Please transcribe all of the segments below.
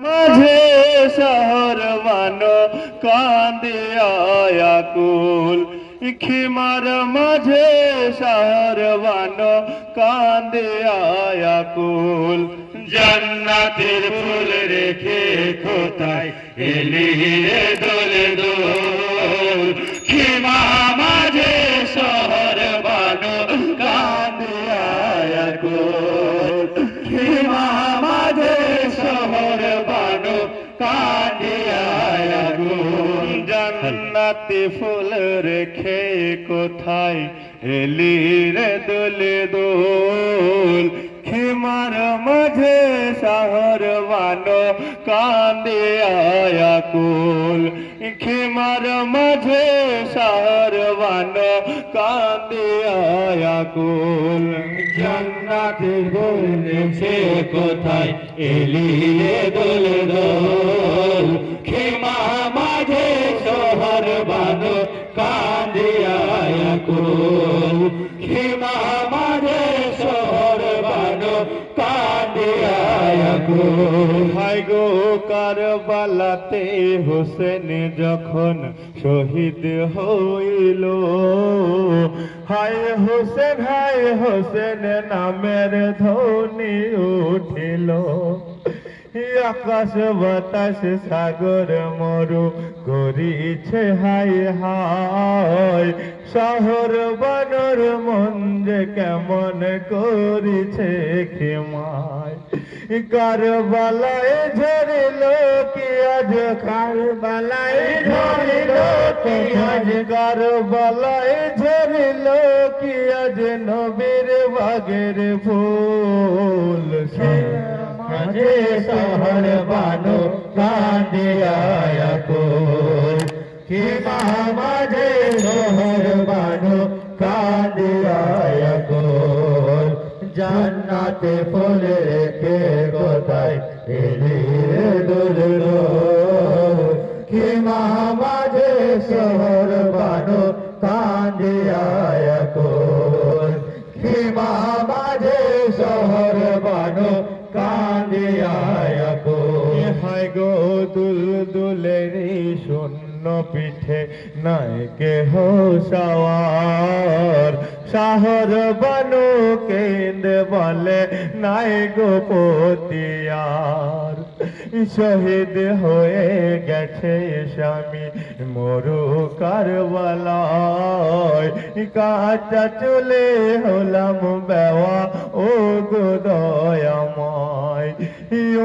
মাঝে শহর মানো কান্দে আয়াকুল খিমার মাঝে শহর বানো কান্দে আয়াকুল জান্নাতের ফুল রেখে কোথায় এলি দোলে দোল? জান্নাতি ফুল রেখে কোথায় এলি রে দোলে দোল? খিমার মাঝে শহর বানো কান্দে আয়া কুল। খিমার মাঝে শহর বানো কান্দে আয়া কুল। জান্নাতে বলেছে কোথায়? এলি রে দোল দোল। খিমা মাঝে শহর বানো কান্দিয়া কুল। খিমা মাঝে শহর বানো কান্দিয়া কুল। হাই গো কারবালাতে হোসেন যখন শহীদ হইল। হায় হোসেন হায় হোসেন নামের ধ্বনি উঠিল। আকাশ বাতাস সাগর মরু করিছে হাই হায়। শহর বানর মন যে কেমন করিছে খেমায় কারবালায় ঝরিল কি আজ কারবালায় ঝরিল? কি আজ কারবালায় ঝরিল কি আজ নবীর বাগের ফুল? সে মাঝে শহর বানো কান্দিয়া কোল কি মাঝে শহর বানো কান্দিয়া কোল জান্নাতে ফুল গো দুল দুলেরি শূন্য পিঠে নাই কেহ সওয়ার। শহর বানু কেন্দ বলে, নাই গো পতিয়ার শহীদ হয়ে গেছে স্বামী মরু কারবালায়। চলে হলাম বেওয়া ও গো দয়াময়।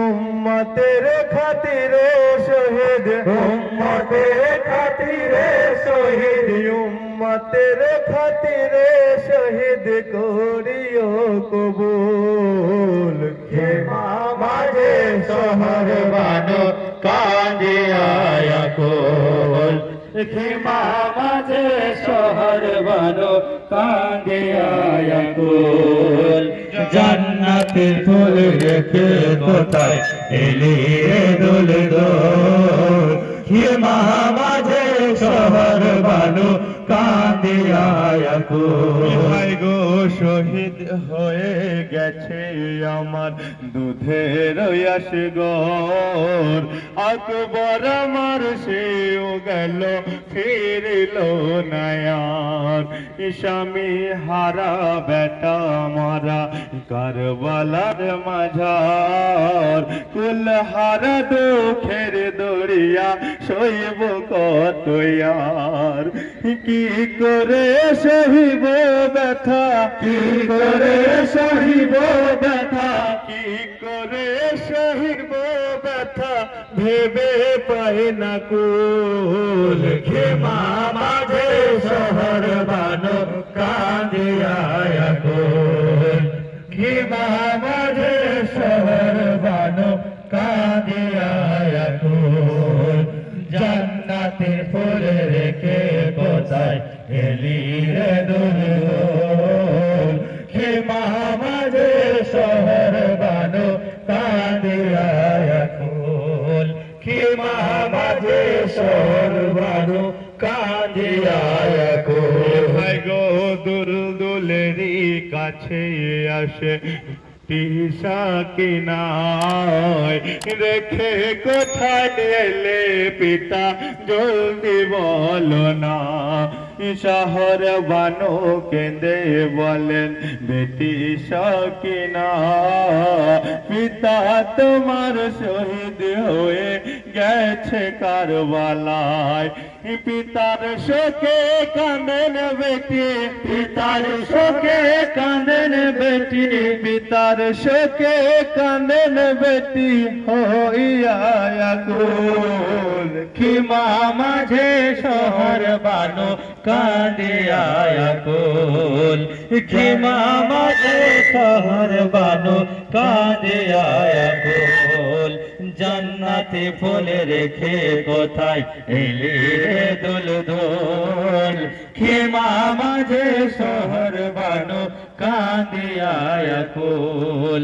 উম্মতের খাতিরে শহীদ, উম্মতের খাতিরে শহীদ, উম্মতের খাতিরে শহীদ করিও শহর বানো কাঁদিয়া কোল। খিমা মাঝে শহর বানো কাঁদিয়া কোল। জান্নাতের ফুল রেখে কোথায় এলি রে দোল দোল? খিমা মাঝে শহর বানো কাঁদিয়া কোল। গো শহীদ হয়ে গেছে আমার দুধের ইয়াস গর। আকবর আমার সেও গেল ফিরিল নয়ার স্বামী হারা বেটা মারা। কারবালার মাঝার কুল হারা দুঃখের দরিয়া শৈব কত ইয়ার কি করে সহিব ব্যথা? কি করে সহিব ব্যথা? কি করে সহিব ব্যথা? ভেবে পাই না কুল খেমা এলি রে দুল খেমা মাঝে শহর বানো কাঁদিয়া কুল খেমা মাঝে শহর বানো কাঁদিয়া ভাই গো দুল কাছে আসে তিসা কিনায়। রেখে কোথায় এলে পিতা, জলদি বলো না। শহর বানো কেঁদে বলেন, বেটি সকিনা, পিতা তোমার শহীদ হয়ে গেছে কারবালায়। পিতার শোকে কাঁদেন বেটি, পিতার শোকে কাঁদেন বেটি, পিতার শোকে কাঁদেন বেটি, হইয়া কুল খিমা মাঝে শহর বানো কাঁদিয়া কুল। খিমা মাঝে শহর বানো কাঁদিয়া কুল। জান্নাতে ফুল রেখে কোথায় এলি রে দুল দোল খিমা মাঝে শহর বানো কাঁদিয়া কুল।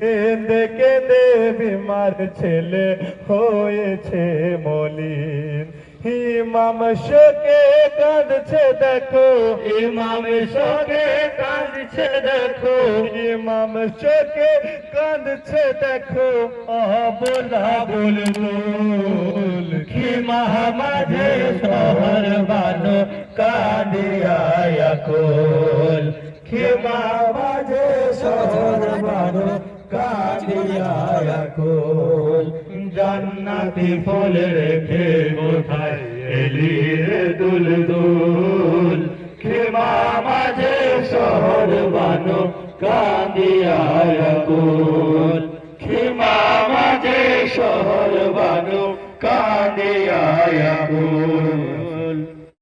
কেঁদে কেঁদে বিমার ছেলে হয়েছে মলিন। ইমাম শোকে কাঁদছে দেখো। ইমাম শোকে কাঁদছে দেখো। ইমাম শোকে কাঁদছে দেখো। অবলা বল বল খিমা মাঝে শহর বানো কাঁদিয়া কোল খিমা মাঝে জান্নাতি ফল রেখে কোথায় এলি রে দুল দুল ক্ষমা মাঝে শহর বানো কাঁদিয়া কুল ক্ষমা মাঝে শহর বানো কাঁদিয়া কুল